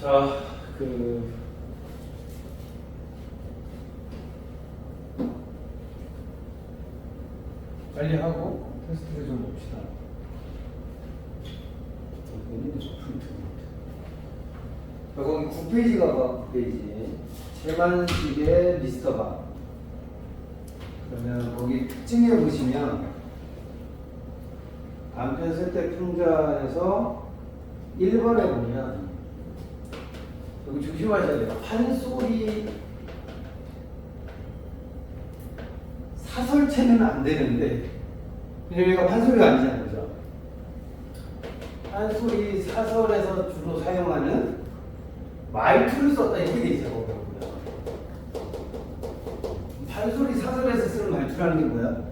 자, 그 빨리 하고 테스트를 좀 봅시다. 자, 거기 9페이지가 봐, 9페이지. 최만식의 미스터 박. 그러면 거기 특징에 보시면 단편 쓸 때 풍자에서 1번에 보면 여기 조심하셔야 돼요. 판소리 사설체는 안 되는데 왜냐면 얘가 판소리가 아니잖아요. 그죠? 판소리 사설에서 주로 사용하는 말투를 썼다 이렇게 돼 있어요. 판소리 사설에서 쓰는 말투라는 게 뭐야?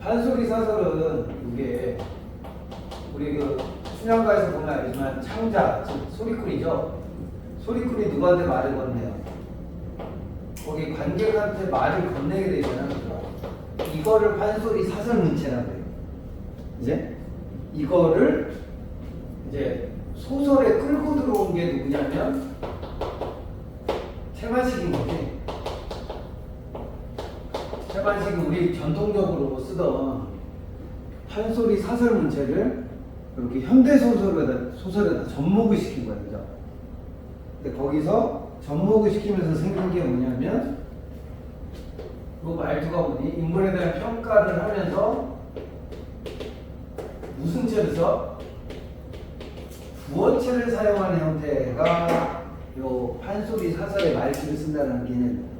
판소리 사설은 이게 우리 그 춘향가에서 보면 알지만 창자, 즉 소리꾼이죠. 소리꾼이 누구한테 말을 건네요? 거기 관객한테 말을 건네게 되잖아요. 이거를 판소리 사설 문체라고 해요. 이제 이거를 이제 소설에 끌고 들어온 게 누구냐면 채만식인 거지. 채만식이 우리 전통적으로 쓰던 판소리 사설 문체를 이렇게 현대 소설에다 소설에다 접목을 시킨 거예요, 그죠? 근데 거기서 접목을 시키면서 생긴 게 뭐냐면 그 말투가 뭐니? 인물에 대한 평가를 하면서 무슨 써? 부어체를 사용하는 형태가 요 판소리 사설의 말투를 쓴다는 개념이에요.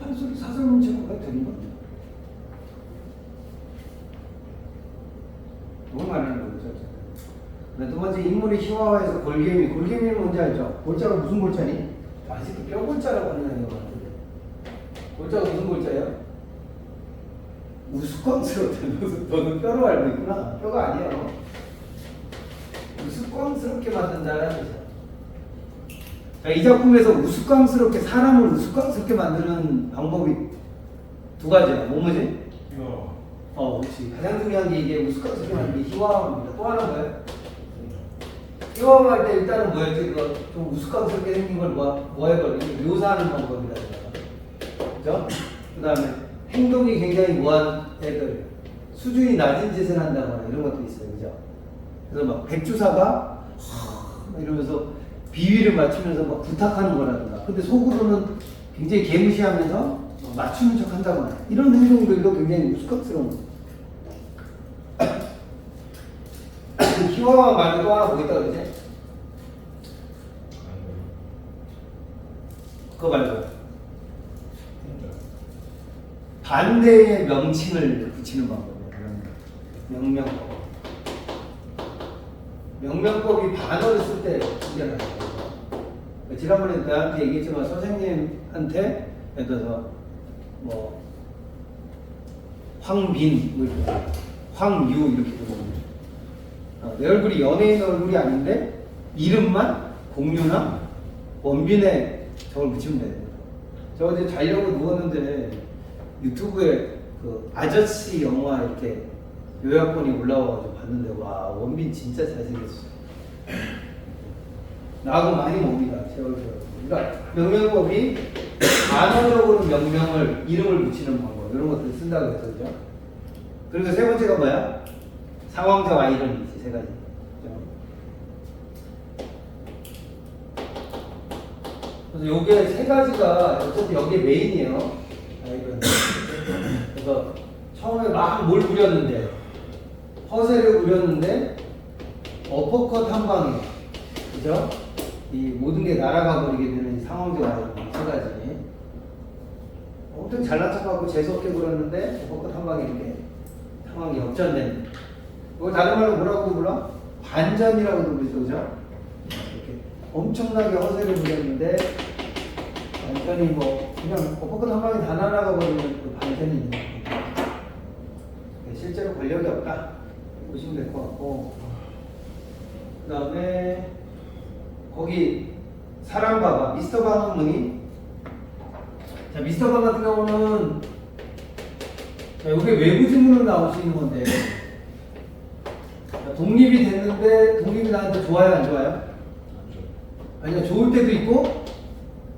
판소리 사설 문체가 되는 겁니 다. 너무 많이 하는 거죠. 네, 두 번째 인물이 희화화해서 골개미. 골개미는 뭔지 알죠? 골자가 무슨 골자니? 아직도 뼈골자라고 하는 것 같은데. 골자가 무슨 골자예요? 우스꽝스럽대. 너는, 뼈로 알고 있구나. 뼈가 아니야. 우스꽝스럽게 만든다는 거죠. 자, 이 작품에서 우스꽝스럽게 사람을 우스꽝스럽게 만드는 방법이 두 가지야. 뭐뭐지? 이거 어, 그렇지. 가장 중요한 게 이게 우스꽝스럽게 만드는 게 희화화입니다. 또 하나 뭐예요? 희화화할 때 일단은 뭐였지? 그거 좀 우스꽝스럽게 생긴 걸 뭐, 뭐 해버려? 묘사하는 방법이다. 그죠? 그 다음에 행동이 굉장히 무한 애들 수준이 낮은 짓을 한다거나 이런 것도 있어요. 그죠? 그래서 막 백주사가 막 이러면서 비위를 맞추면서 막 부탁하는 거라든가. 근데 속으로는 굉장히 개무시하면서 막 맞추는 척 한다거나 이런 행동들도 굉장히 우스꽝스러운 거죠. 희화화 말고 또 하나 보겠다 그러지? 그거 말고 반대의 명칭을 붙이는 방법이에요. 명명법. 명명법이 반어를 쓸때 신기하다. 지난번에 나한테 얘기했지만 선생님한테 예를 들어서 뭐 황빈, 뭐 황유 이렇게 부르는 어, 내 얼굴이 연예인 얼굴이 아닌데 이름만 공유나 원빈에 저걸 붙이면 돼요. 저 어제 자려고 누웠는데 유튜브에 그 아저씨 영화 이렇게 요약본이 올라와가지고 봤는데 와 원빈 진짜 잘생겼어. 나하고 많이 멉니다. 제 얼굴. 그러니까 명명법이 단어적으로 명명을 이름을 붙이는 방법 이런 것들을 쓴다고 했죠, 그죠? 그리고 세 번째가 뭐야? 상황적 아이러니지 세 가지. 그래서 요게 세 가지가 어차피 여기에 메인이에요. 아이러니. 그래서 처음에 막뭘 부렸는데 허세를 부렸는데 어퍼컷 한 방에 그죠? 이 모든 게 날아가 버리게 되는 이 상황적 아이러니 세 가지. 엄청 잘난 척하고 재수없게 부렸는데 어퍼컷 한 방에 이렇게 상황이 역전되는. 이걸 다른 말로 뭐라고 불러? 반전이라고 부르죠, 그죠? 이렇게 엄청나게 허세를 부렸는데 완전히 뭐 그냥 벚꽃 한 방에 다 날아가 버리는 그 반전이 있는 거죠. 네, 실제로 권력이 없다 보시면 될 것 같고 그 다음에 거기 사람 봐봐 미스터 뭐니? 자 미스터 방 같은 경우는 자, 이게 외부 질문으로 나올 수 있는 건데 자, 독립이 됐는데 독립이 나한테 좋아요 안 좋아요? 아니 좋을 때도 있고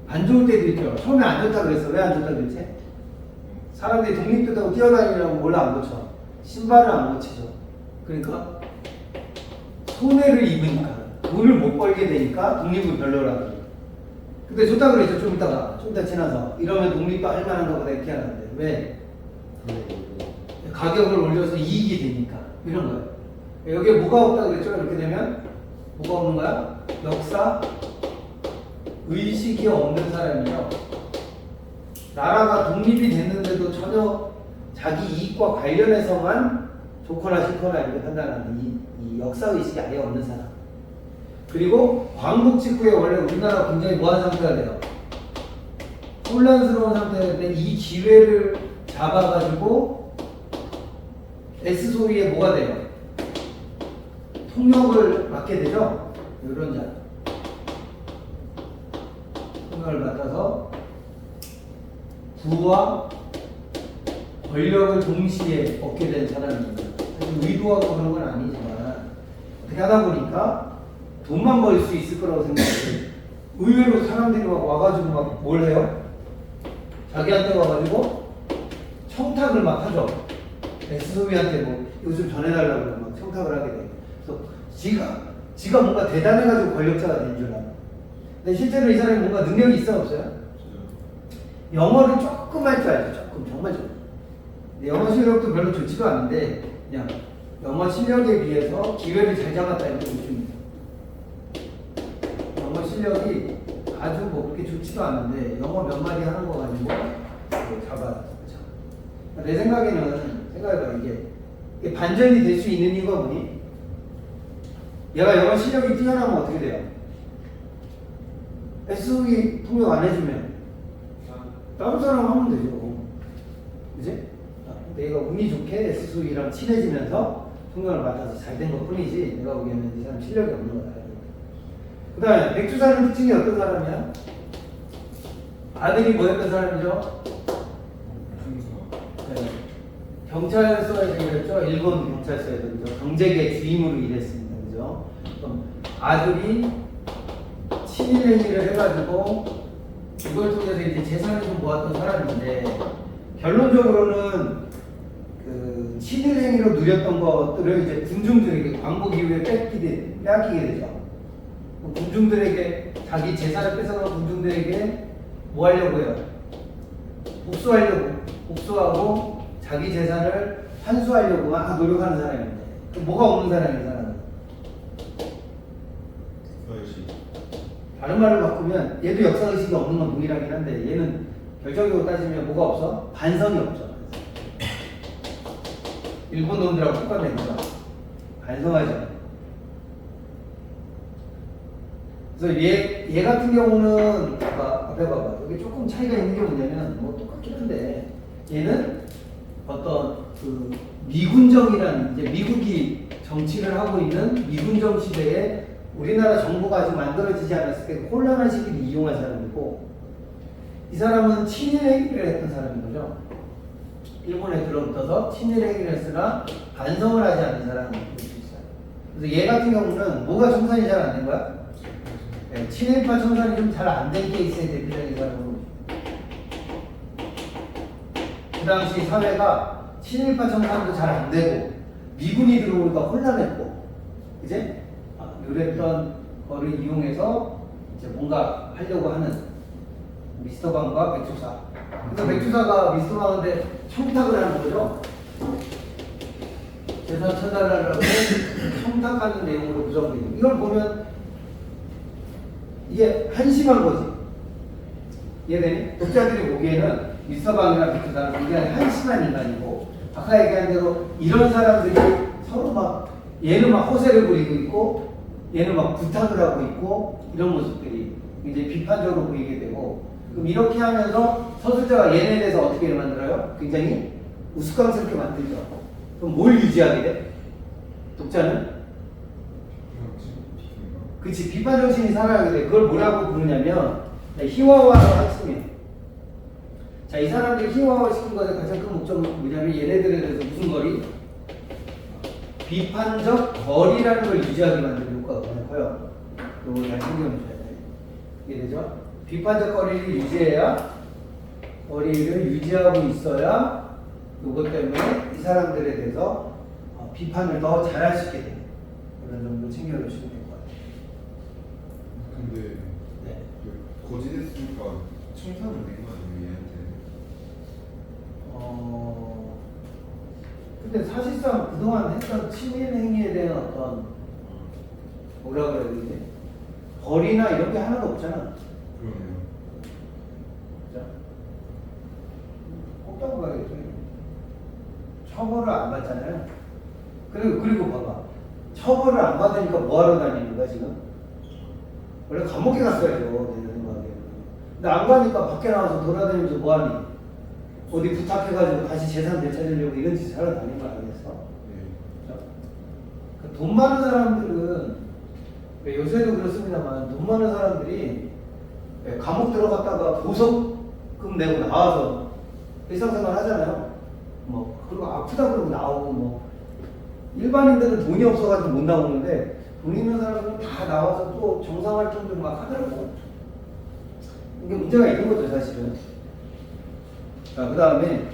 안 좋을 때도 있죠. 처음에 안 좋다 그랬어. 왜 안 좋다 그랬지? 사람들이 독립됐다고 뛰어다니려고 몰라 안 고쳐. 신발을 안 고치죠. 그러니까 손해를 입으니까 돈을 못 벌게 되니까 독립은 별로라고. 근데 좋다 그랬죠. 좀 이따가 좀 이따 지나서 이러면 독립도 할 만한가 보다 이렇게 하는데 왜? 가격을 올려서 이익이 되니까 이런 거예요. 여기에 뭐가 없다 그랬죠? 이렇게 되면 뭐가 없는 거야? 역사 의식이 없는 사람이요. 나라가 독립이 됐는데도 전혀 자기 이익과 관련해서만 좋거나 싫거나 이렇게 판단하는 이, 이 역사 의식이 아예 없는 사람. 그리고 광복 직후에 원래 우리나라 굉장히 뭐한 상태가 돼요. 혼란스러운 상태인데 이 기회를 잡아가지고 S 소위에 뭐가 돼요? 통역을 맡게 되죠. 이런 자. 통역을 맡아서 부와 권력을 동시에 얻게 된 사람입니다. 의도하고 그런 건 아니지만 하다 보니까 돈만 벌 수 있을 거라고 생각해요. 의외로 사람들이 막 와가지고 막 뭘 해요? 자기한테 와가지고 청탁을 막 하죠. 엑스소비한테 뭐 요즘 전해달라고 그러면 막 청탁을 하게 돼요. 그래서 지가 지가 뭔가 대단해가지고 권력자가 된 줄 알아. 근데 실제로 이 사람이 뭔가 능력이 있어 없어요? 영어를 조금 할 줄 알죠. 조금 정말 조금. 영어 실력도 별로 좋지도 않은데 그냥 영어 실력에 비해서 기회를 잘 잡았다 이렇게. 영어 실력이 아주 뭐 그렇게 좋지도 않은데 영어 몇 마디 하는 거 가지고 이렇게 잡아. 내 생각에는 생각해봐 이게, 이게 반전이 될 수 있는 이유가 뭐니? 얘가 영어 실력이 뛰어나면 어떻게 돼요? SOE 통역 안 해주면 다른 사람 하면 되죠. 그지? 아, 내가 운이 좋게 SOE랑 친해지면서 통역을 맡아서 잘 된 것 뿐이지 내가 보기에는 이 사람 실력이 없는 거다. 그 다음에 백주사는 특징이 어떤 사람이야? 아들이 뭐였던 사람이죠? 네. 경찰서에 일했죠. 일본 경찰서에서 그죠. 경제계 주임으로 일했습니다. 그죠. 아들이 친일 행위를 해가지고 이걸 통해서 이제 재산을 좀 모았던 사람인데 결론적으로는 그 친일 행위로 누렸던 것들을 이제 군중들에게 광복 이후에 뺏기게 되죠. 군중들에게 자기 재산을 뺏어간 군중들에게 뭐 하려고 해요? 복수하려고. 복수하고 자기 재산을 환수하려고 막 노력하는 사람인데 그럼 뭐가 없는 사람이 이 사람은? 다른 말을 바꾸면 얘도 역사 의식이 없는 건 동일하긴 한데 얘는 결정적으로 따지면 뭐가 없어? 반성이 없죠. 일본 놈들하고 똑같네 거죠? 반성하지 않아 그래서 얘, 얘 같은 경우는 봐봐, 앞에 봐봐 여기 조금 차이가 있는 게 뭐냐면 뭐 똑같긴 한데 얘는 어떤 그 미군정이라는 이제 미국이 정치를 하고 있는 미군정 시대에 우리나라 정부가 아직 만들어지지 않았을 때 혼란한 시기를 이용한 사람이고 이 사람은 친일 행위를 했던 사람인 거죠. 일본에 들어붙어서 친일 행위를 했으나 반성을 하지 수 있어요. 그래서 얘 같은 경우는 뭐가 청산이 잘 안 된 거야? 네, 친일파 청산이 좀 잘 안 된 케이스의 대표적인 사람으로 그 당시 사회가 친일파 청산도 잘 안 되고 미군이 들어오니까 혼란했고 이제 아, 그랬던 거를 이용해서 이제 뭔가 하려고 하는 미스터 방과 백주사. 그래서 백주사가 미스터 방한테 청탁을 하는 거죠. 재산 처달라고 청탁하는 내용으로 구성되어 있는. 이걸 보면 이게 한심한 거지. 이해되니? 독자들이 보기에는 미스터 방이나 백주사는 굉장히 한심한 인간이고 아까 얘기한 대로 이런 사람들이 서로 막 얘는 막 호세를 부리고 있고 얘는 막 부탁을 하고 있고 이런 모습들이 굉장히 비판적으로 보이게 되고 그럼 이렇게 하면서 서술자가 얘네에 대해서 어떻게 만들어요? 굉장히 우스꽝스럽게 만들죠. 그럼 뭘 유지하게 돼? 독자는? 그치 비판 정신이 살아가게 돼. 그걸 뭐라고 부르냐면 희화화의 학습이에요. 자, 이 사람들이 희화화 시킨 것의 가장 큰 목적은 뭐냐면 얘네들에 대해서 무슨 거리? 비판적 거리라는 걸 유지하게 만드는 효과가 가장 커요. 이거 잘 챙겨주셔야 돼. 이해되죠? 비판적 거리를 유지해야 거리를 유지하고 있어야 이것 때문에 이 사람들에 대해서 어, 비판을 더 잘할 수 있게 돼요. 그런 점도 챙겨주시면 근데 사실상 그동안 했던 치밀 행위에 대한 어떤 뭐라 그래야 되지? 벌이나 이런 게 하나도 없잖아. 그러네요. 진짜? 없다고 봐야겠죠. 처벌을 안 받잖아요. 그리고 그리고 봐봐. 처벌을 안 받으니까 뭐하러 다니는 거야 지금? 원래 감옥에 갔어야죠 내 생각에. 근데 안 가니까 밖에 나와서 돌아다니면서 뭐하니? 어디 부탁해가지고 다시 재산 되찾으려고 이런 짓을 하러 다니는 거 아니겠어? 네. 그돈 많은 사람들은 왜 요새도 그렇습니다만 돈 많은 사람들이 왜 감옥 들어갔다가 보석금 내고 나와서 일상생활 하잖아요. 뭐 그리고 아프다 그러고 나오고 뭐 일반인들은 돈이 없어가지고 못 나오는데 돈 있는 사람들은 다 나와서 또 정상활동들 막 하더라고. 이게 문제가 있는 거죠 사실은. 자, 그 다음에,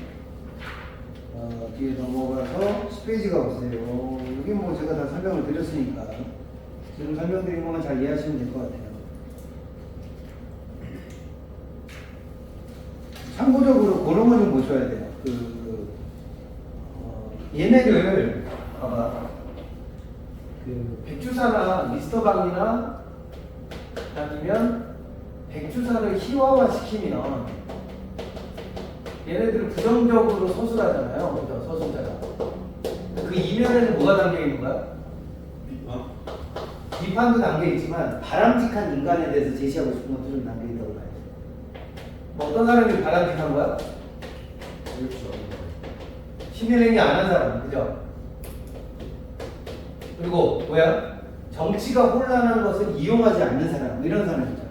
어, 뒤에 넘어가서 10페이지가 보세요. 여기 뭐 제가 다 설명을 드렸으니까, 지금 설명드린 것만 잘 이해하시면 될 것 같아요. 참고적으로 그런 거 좀 보셔야 돼요. 그, 어, 얘네를, 봐봐. 그, 백주사나 미스터방이나 아니면 백주사를 희화화시키면 얘네들은 부정적으로 서술하잖아요. 그죠? 서술자가. 그 이면에는 뭐가 담겨 있는 거야? 비판? 비판도 담겨 있지만 바람직한 인간에 대해서 제시하고 싶은 것도 좀 담겨 있다고 봐야죠. 뭐 어떤 사람이 바람직한 거야? 그렇죠. 신일행위 안 한 사람, 그죠? 그리고 뭐야? 정치가 혼란한 것을 이용하지 않는 사람, 뭐 이런 사람이죠.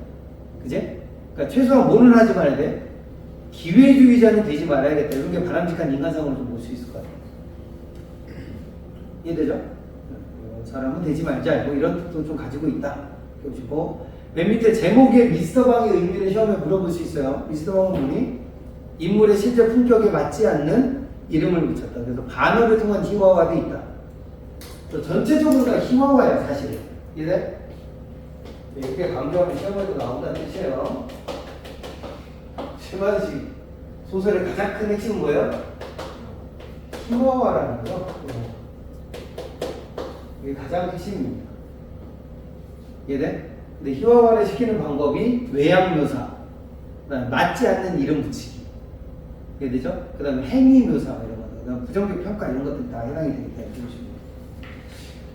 그제? 그러니까 최소한 뭐는 하지 말아야 돼? 기회주의자는 되지 말아야겠다. 이런 게 바람직한 인간성을 좀볼 수 있을 것 같아요. 이해되죠? 어, 사람은 되지 말자. 뭐 이런 뜻도 좀 가지고 있다. 보시고 맨 밑에 제목에 미스터방의 의미를 시험에 물어볼 수 있어요. 미스터방은 뭐니? 인물의 실제 품격에 맞지 않는 이름을 붙였다. 그래서 반어를 통한 희화화돼 있다. 또 전체적으로 다 희화화야 사실. 이해? 이렇게 강조하면 시험에도 나온다는 뜻이에요. 최만식 소설의 가장 큰 핵심은 뭐예요? 희화화라는 거죠. 이게 가장 핵심입니다. 이해돼? 근데 희화화를 시키는 방법이 외양묘사, 맞지 않는 이름 붙이기. 이해되죠? 그 다음에 행위묘사 이런 거, 그 다음 부정적 평가 이런 것들이 다 해당이 되니까.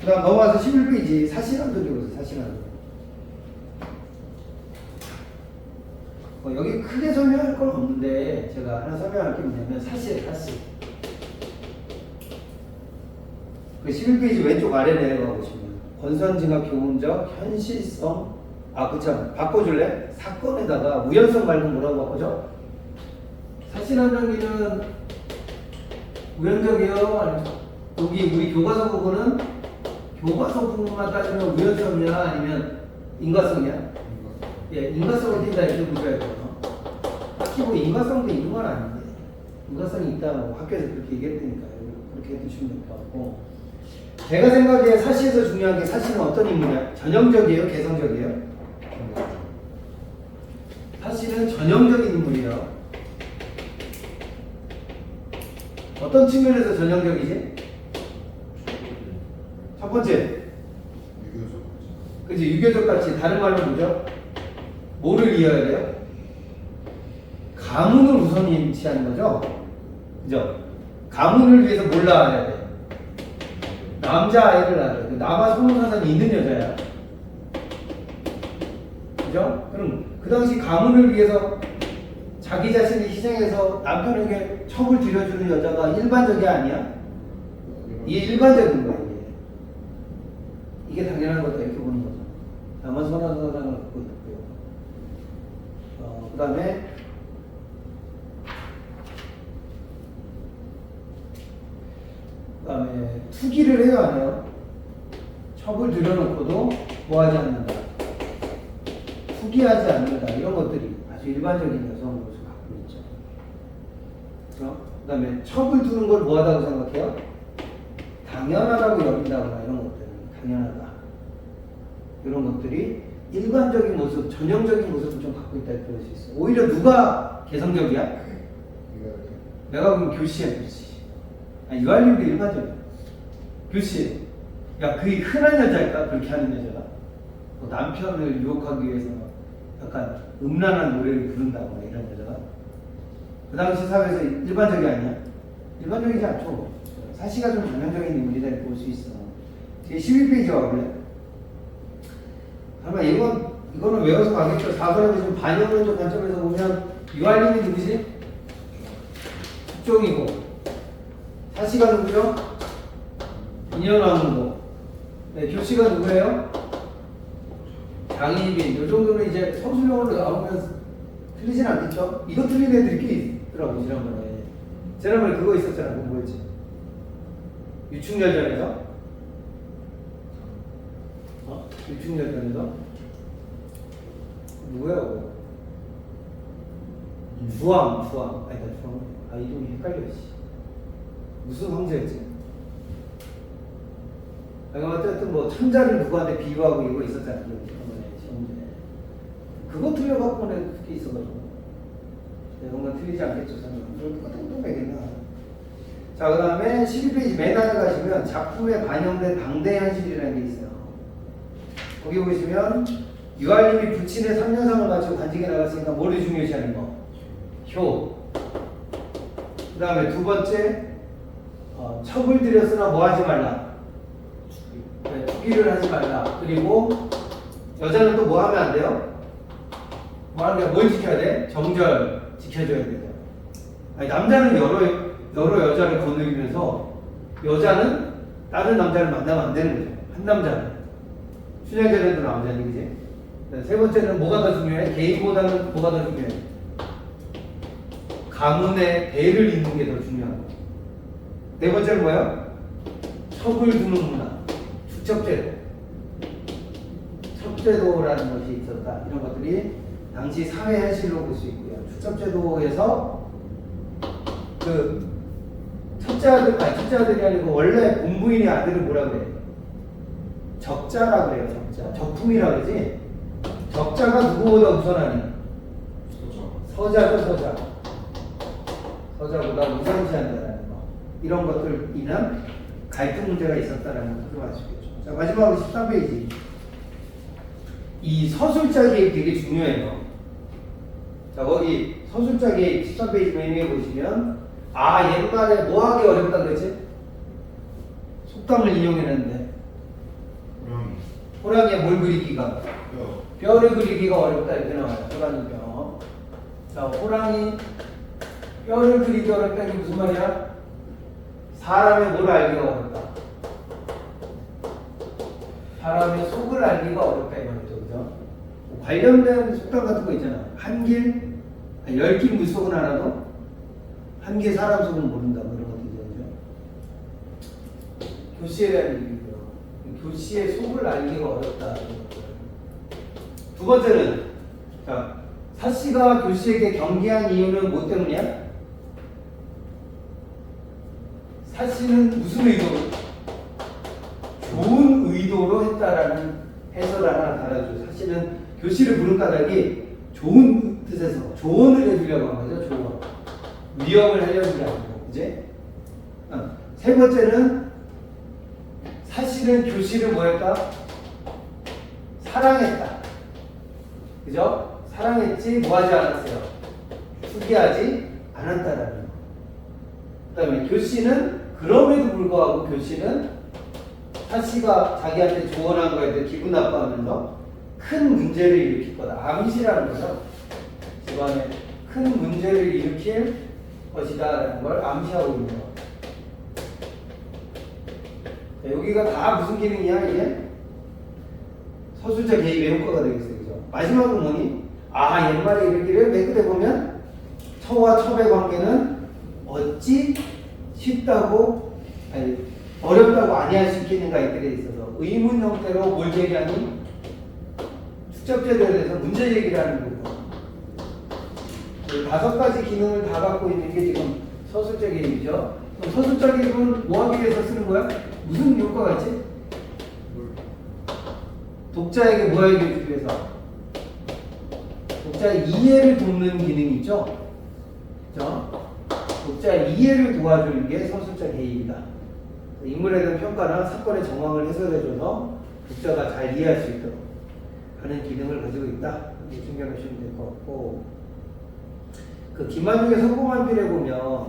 그 다음 넘어가서 11페이지 사실한도기 보세요, 사실한도. 어, 여기 크게 설명할 건 없는데 제가 하나 설명할 게 뭐냐면 사실, 사실. 그 11페이지 왼쪽 아래 내려가 보시면 권선징악 교훈적 현실성 아 그쵸 바꿔줄래? 사건에다가 우연성 말고 뭐라고 바꾸죠? 사실한 정기는 우연적이요? 아니면 여기 우리 교과서 부분은 교과서 부분만 따지면 우연성이야? 아니면 인과성이야? 예, 인과성을 띈다 이렇게 보셔야 돼요. 딱히 뭐 인과성도 있는 건 아닌데 인과성이 있다고 학교에서 그렇게 얘기했으니까 그렇게 해두시면 될 것 같고 제가 생각에 사실에서 중요한 게 사실은 어떤 인물이야? 전형적이에요? 개성적이에요? 사실은 전형적인 인물이에요. 어떤 측면에서 전형적이지? 첫 번째, 유교적. 그지 유교적 가치 다른 말로 뭐죠? 뭐를 이해해야 돼요? 가문을 우선시하는 거죠. 그죠? 가문을 위해서 뭘 낳아야 돼? 남자 아이를 낳아야 돼. 남아 소문사상이 있는 여자야. 그죠? 그럼 그 당시 가문을 위해서 자기 자신을 희생해서 남편에게 첩을 들여주는 여자가 일반적이 아니야? 이게 일반적인 거야 이게. 이게 당연한 거다 이렇게 보는 거죠. 있고요. 어, 그 다음에 그 다음에 투기를 해야 하네요. 첩을 들여놓고도 뭐하지 않는다. 투기하지 않는다. 이런 것들이 아주 일반적인 여성 모습을 갖고 있죠. 그 다음에 첩을 두는 걸 뭐하다고 생각해요? 당연하다고 여긴다거나 이런 것들은 당연하다. 이런 것들이 일반적인 모습, 전형적인 모습을 좀 갖고 있다 이렇게 볼 수 있어요. 오히려 누가 개성적이야? 내가 보면 교시야 교시. 아, 유한림도 일반적이야. 교시. 야 그게 흔한 여자일까 그렇게 하는 여자가 뭐 남편을 유혹하기 위해서 약간 음란한 노래를 부른다거나 이런 여자가 그 당시 사회에서 일반적이 아니야? 일반적이지 않죠. 사시가 좀 전형적인 인물이다 이렇게 볼 수 있어. 제 12페이지 와볼래? 아마 이건 이거는 외워서 가겠죠. 4번에 좀 반영론적 관점에서 보면 유한림이 누구지? 숙종이고 사시가 누구죠? 인연왕후고 네, 교씨가 누구예요? 장희빈 이 정도는 이제 서술형으로 나오면 틀리진 않겠죠? 이거 틀린 애들이 꽤 있더라고 지난번에 지난번에 그거 있었잖아 뭐였지? 유충열전에서 어? 유충열전에서 누구야 그거? 주왕 주왕 아니다 주왕 아 이름이 헷갈려 씨. 무슨 황제였지? 내가 어쨌든 뭐 천자를 누구한테 비유하고 이거 있었잖아 문제 그거 틀려갖고는 그게 있어가지고. 이런 건 틀리지 않겠죠 그걸 똑같은 또 매겠나? 자 그 다음에 12페이지 맨 안에 가시면 작품에 반영된 당대 현실이라는 게 있어요 거기 보시면 유아님이 부친의 3년상을 가지고 관직에 나갔으니까 뭐를 중요시하는 거? 효. 그 다음에 두 번째, 어, 첩을 들였으나 뭐 하지 말라? 네, 투기를 하지 말라. 그리고 여자는 또 뭐 하면 안 돼요? 뭐 하는 게뭘 지켜야 돼? 정절 지켜줘야 돼요. 아니, 남자는 여러, 여러 여자를 거느리면서 여자는 다른 남자를 만나면 안 되는 거죠. 한 남자는. 나오잖니, 그지? 네, 세 번째는 뭐가 더 중요해? 개인보다는 뭐가 더 중요해? 가문의 대를 잇는 게 더 중요하고. 네 번째는 뭐야? 첩을 두는 문화, 축첩제도. 첩제도라는 것이 있었다. 이런 것들이 당시 사회 현실로 볼 수 있고요. 축첩제도에서 그 첫째 아들, 아니 첫째 아들이 아니고 원래 공부인의 아들을 뭐라 그래? 적자라 그래요, 적자. 적품이라 그러지? 적자가 누구보다 우선하니? 서자죠, 서자. 서자보다 우선시한다는 거. 이런 것들 인한 갈등 문제가 있었다는 것을 있겠죠. 자, 마지막으로 13페이지. 이 서술자 개입 되게 중요해요. 자, 거기 서술자 개입 13페이지 맨 위에 보시면, 아, 옛날에 뭐 하기 어렵다 그랬지? 속담을 인용했는데, 호랑이에 뭘 그리기가? 뼈 뼈를 그리기가 어렵다 이렇게 나와요. 호랑이 뼈. 자, 호랑이 뼈를 그리기 어렵다 이게 무슨 말이야? 사람의 뭘 알기가 어렵다. 사람의 속을 알기가 어렵다 이 말이죠, 그죠? 뭐 관련된 속담 같은 거 있잖아. 한길, 아니, 열길 물속은 알아도 한길 사람 속은 모른다 뭐 이런 것들이죠, 그죠? 교시에 대한 얘기 교시의 속을 알기가 어렵다. 두 번째는 자 사씨가 교씨에게 경계한 이유는 뭐 때문이야? 사씨는 무슨 의도로? 좋은 의도로 했다라는 해설 하나 달아줘. 사씨는 교씨를 부른 까닭이 좋은 뜻에서 조언을 해주려고 한 거죠. 조언. 위협을 하려는 게 아니고, 이제 어. 세 번째는 사실은 교씨를 뭐했다? 사랑했다. 그죠? 사랑했지 뭐하지 않았어요. 투기하지 않았다라는 거. 그다음에 교씨는 그럼에도 불구하고 교씨는 사씨가 자기한테 조언한 거에 대해 기분 나빠하면서 큰 문제를 일으킬 거다. 암시라는 거죠. 집안에 큰 문제를 일으킬 것이다 라는 걸 암시하고 있는 거. 자, 여기가 다 무슨 기능이야 이게? 서술자 개입의 효과가 되겠어요. 그죠? 마지막은 뭐니? 아, 옛말에 이르기를 맨 끝에 보면 처와 첩의 관계는 어찌 쉽다고 아니 어렵다고 아니할 수 있겠는가 이들에 있어서 의문 형태로 뭘 제기하니? 축적제도에 대해서 문제 제기를 하는 거고 그 다섯 가지 기능을 다 갖고 있는 게 지금 서술적 개입이죠. 그럼 서술적 개입은 뭐 하기 위해서 쓰는 거야? 무슨 효과가 있지? 독자에게 뭐 하기 위해서? 독자의 이해를 돕는 기능이 있죠. 그죠? 독자의 이해를 도와주는 게 서술적 개입이다. 인물에 대한 평가나 사건의 정황을 해설해줘서 독자가 잘 이해할 수 있도록 하는 기능을 가지고 있다. 이렇게 챙겨놓으시면 될 것 같고 그 김한중의 성공한 필에 보면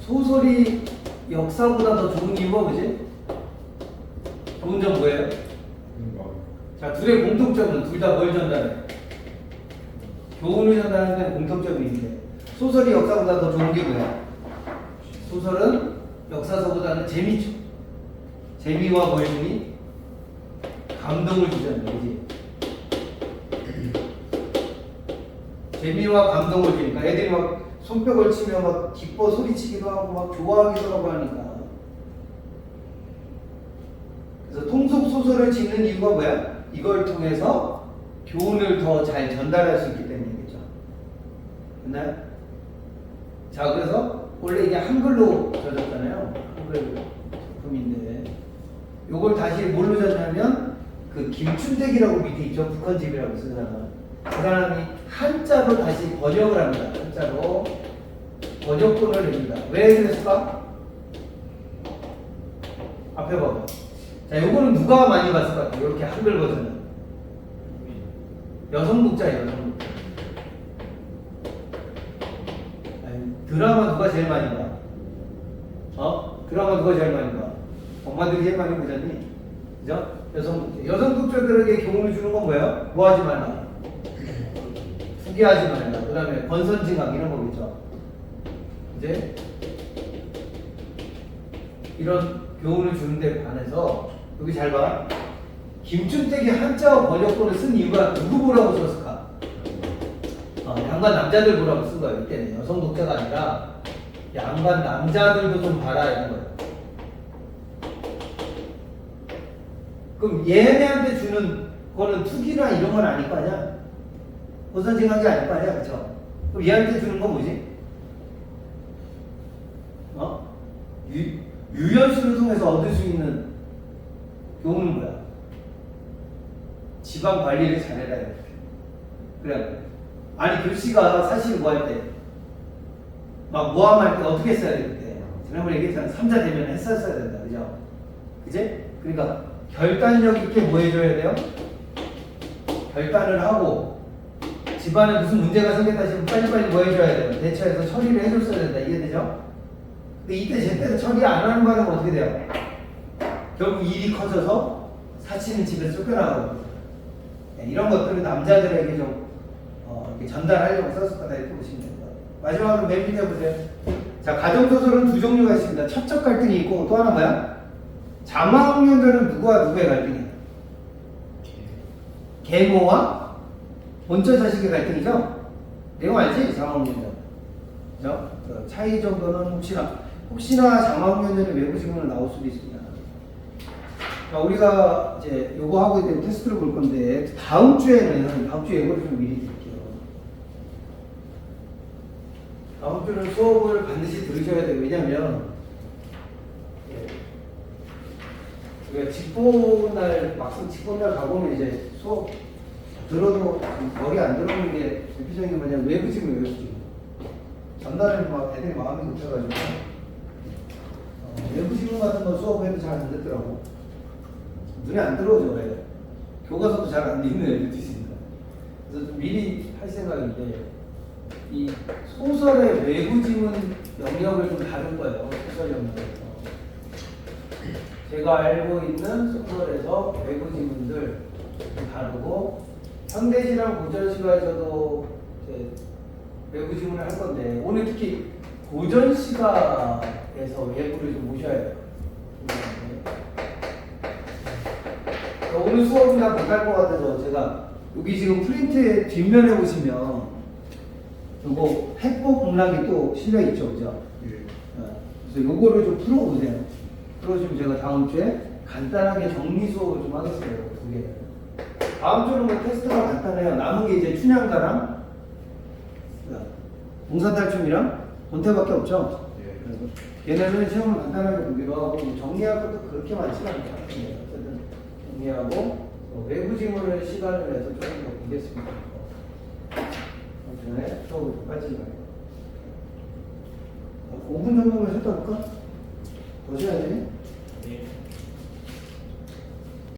소설이 역사보다 더 좋은 이유가 뭐지? 좋은 점 뭐예요? 자, 둘의 공통점은 둘 다 뭘 전달해? 교훈을 전달하는 데 공통점이 있는데 소설이 역사보다 더 좋은 게 뭐야? 소설은 역사서보다는 재미죠. 재미와 뭘 주니? 감동을 주잖아, 그지? 재미와 감동을 주니까 애들이 막 손뼉을 치며 막 기뻐 소리치기도 하고 막 좋아하기도 하고 하니까 그래서 통속 소설을 짓는 이유가 뭐야? 이걸 통해서 교훈을 더 잘 전달할 수 있기 때문이겠죠. 됐나요? 자, 그래서 원래 이게 한글로 젖었잖아요. 한글 작품인데 요걸 다시 뭘로 졌냐면 그 김춘택이라고 밑에 있죠. 북한집이라고 사람. 그 사람이 한자로 다시 번역을 합니다. 한자로 번역본을 냅니다. 왜 그랬을까? 앞에 봐봐. 자, 요거는 누가 많이 봤을 것 같아요? 이렇게 한글 버전은. 여성 독자예요, 여성 독자. 아니, 드라마 누가 제일 많이 봐? 어? 드라마 누가 제일 많이 봐? 엄마들이 제일 많이 보잖니? 그죠? 여성 독자. 여성 독자들에게 교훈을 주는 건 뭐예요? 뭐 하지 말라? 투기하지 말라. 그 다음에 권선징악 이런 거겠죠. 이제 이런 교훈을 주는데 반해서 여기 잘 봐. 김춘택이 한자어 번역본을 쓴 이유가 누구 보라고 썼을까? 어, 양반 남자들 보라고 쓴 거예요. 이때는 여성 독자가 아니라 양반 남자들도 좀 봐라 이런 거예요. 그럼 얘네한테 주는 거는 투기나 이런 건 아닐 거 아니야? 호선징악이 아닐 거 아니야, 그쵸? 그럼 얘한테 주는 건 뭐지? 어? 유, 유연수를 통해서 얻을 수 있는 교훈은 뭐야? 지방 관리를 잘해라 이렇게. 그래. 아니 글씨가 사실 뭐 할 때, 막 모함할 때 어떻게 써야 돼 그때? 지난번에 얘기했잖아. 삼자 되면 했었어야 된다, 그죠? 그제? 그러니까 결단력 있게 뭐 해줘야 돼요? 결단을 하고 집안에 무슨 문제가 생겼다 싶으면 빨리빨리 뭐 해줘야 돼요? 대처해서 처리를 해줬어야 된다. 이해되죠? 근데 이때 제때로 처리 안 하는 바람에 어떻게 돼요? 결국 일이 커져서 사치는 집에서 쫓겨나가고 네, 이런 것들을 남자들에게 좀 어, 이렇게 전달하려고 썼을 거다 이렇게 보시면 됩니다. 마지막으로 맨 밑에 보세요. 자 가정소설은 두 종류가 있습니다. 첩적 갈등이 있고 또 하나 뭐야? 자망학년들은 누구와 누구의 갈등이야? 계모와 본처 자식의 갈등이죠? 내용 알지? 그죠? 그 차이 정도는 혹시나 혹시나 자망학년들의 외부 지문으로 나올 수도 있습니다. 자, 우리가 이제 요거 하고 있는 테스트를 볼 건데 다음 주에는 다음 주 예고를 좀 미리 드릴게요. 다음 주는 수업을 반드시 들으셔야 돼요. 왜냐면 예, 우리가 직보날 막상 직보날 가보면 이제 수업 들어도 머리 안 들어오는 게 대표적인 게 뭐냐면 외부 지문 외부 지문. 전날에 막 애들이 마음이 급해가지고 어, 외부 지문 같은 거 수업해도 잘안 듣더라고. 눈에 안 들어오죠, 왜? 교과서도 잘 안 읽는 애들도 있습니다. 그래서 좀 미리 할 생각인데, 이 소설의 외부 지문 영역을 좀 다룰 거예요, 소설 영역에서. 제가 알고 있는 소설에서 외부 지문들 좀 다루고, 현대시랑 고전시가에서도 외부 지문을 할 건데, 오늘 특히 고전시가에서 외부를 좀 모셔야 돼요. 그러니까 오늘 수업은 다 못할 것 같아서 제가 여기 지금 프린트의 뒷면에 보시면 요거 핵복 문학이 또 실려 있죠, 그죠? 예. 어, 그래서 요거를 좀 풀어보세요. 지금 제가 다음 주에 간단하게 정리 수업을 좀 하겠습니다. 두 개. 다음 주는 뭐 테스트가 간단해요. 남은 게 이제 춘향가랑 동사탈춤이랑 본태밖에 없죠. 예. 얘네는 시험을 간단하게 보기로 하고 뭐 정리할 것도 그렇게 많지는 않아요. 네, 어쨌든 정리하고 어, 외부 지문을 시간을 내서 조금 더 보겠습니다. 전에 좀 빠지지 말고. 어, 5분 정도만 쉬다 볼까? 더 쉬어야 되니?